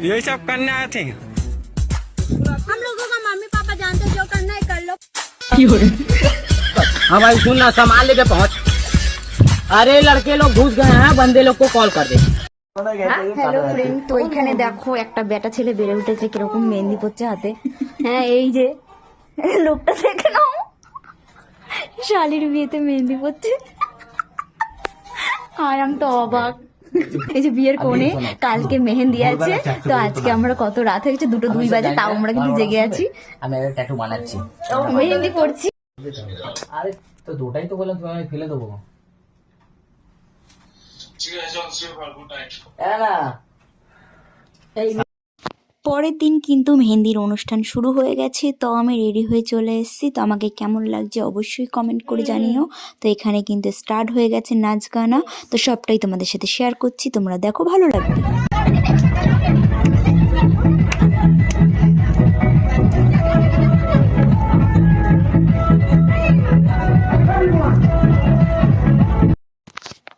यही सब करने आए थे हम लोगों का मम्मी पापा जानते हैं, जो करना है कर लो हाँ भाई सुन ना सामान लेके पहुंच अरे लड़के लोग घुस गए हैं बंदे लोग को कॉल कर दे হ্যালো ফ্রেন্ড তো এখানে দেখো একটা বেটা ছেলে বেড়ে উঠেছে কিরকম মেহেন্দি পড়ছে হাতে হ্যাঁ এই যে লোকটা দেখে নাও শালির বিয়েতে মেহেন্দি পড়ছে আর আমি তো অবাক এই যে বিয়ের কোণে কালকে মেহেন্দি আছে তো আজকে আমরা কত রাত হয়েছে দুটো দুই বাজে তাও আমরা কিন্তু জেগে আছি। আমি ট্যাটু বানাচ্ছি। মেহেন্দি পড়ছি আরে তো দুটাই তো বললাম তুমি আমি ফেলে দেবো। ঠিক হ্যাঁ না পরের দিন কিন্তু মেহেন্দির অনুষ্ঠান শুরু হয়ে গেছে তো আমি রেডি হয়ে চলে এসেছি। তো আমাকে কেমন লাগছে অবশ্যই কমেন্ট করে জানিও। তো এখানে কিন্তু স্টার্ট হয়ে গেছে নাচ গানা। তো সবটাই তোমাদের সাথে শেয়ার করছি তোমরা দেখো ভালো লাগবে।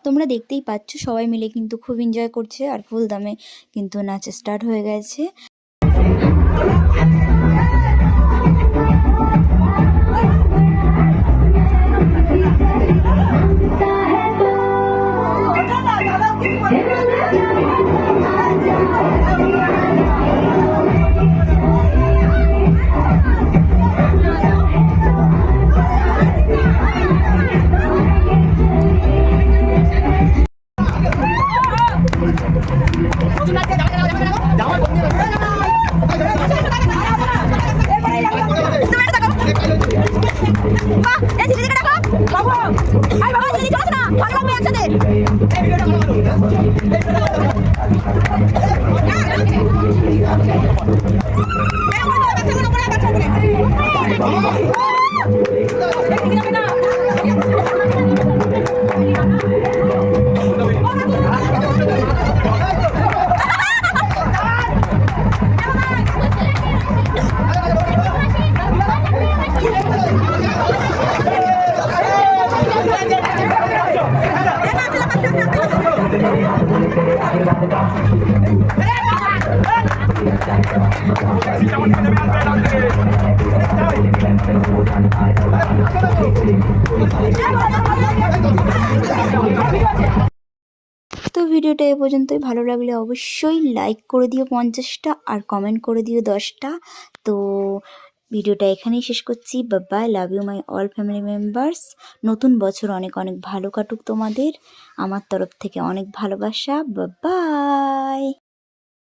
তোমরা দেখতেই পাচ্ছ সবাই মিলে কিন্তু খুব এনজয় করছে আর ফুল দামে কিন্তু নাচ স্টার্ট হয়ে গেছে। I'm সেদিকে দেখো বাবু আরে বাবা সেদিকে চলছ না। ভাগ লাগবে একসাথে। এই ভিডিওটা তো ভিডিওটা এ পর্যন্তই। ভালো লাগলে অবশ্যই লাইক করে দিও পঞ্চাশটা আর কমেন্ট করে দিও দশটা। তো ভিডিওটা এখানেই শেষ করছি। Babai love you my all family members নতুন বছর অনেক অনেক ভালো কাটুক তোমাদের। আমার তরফ থেকে অনেক ভালোবাসা। বাবাই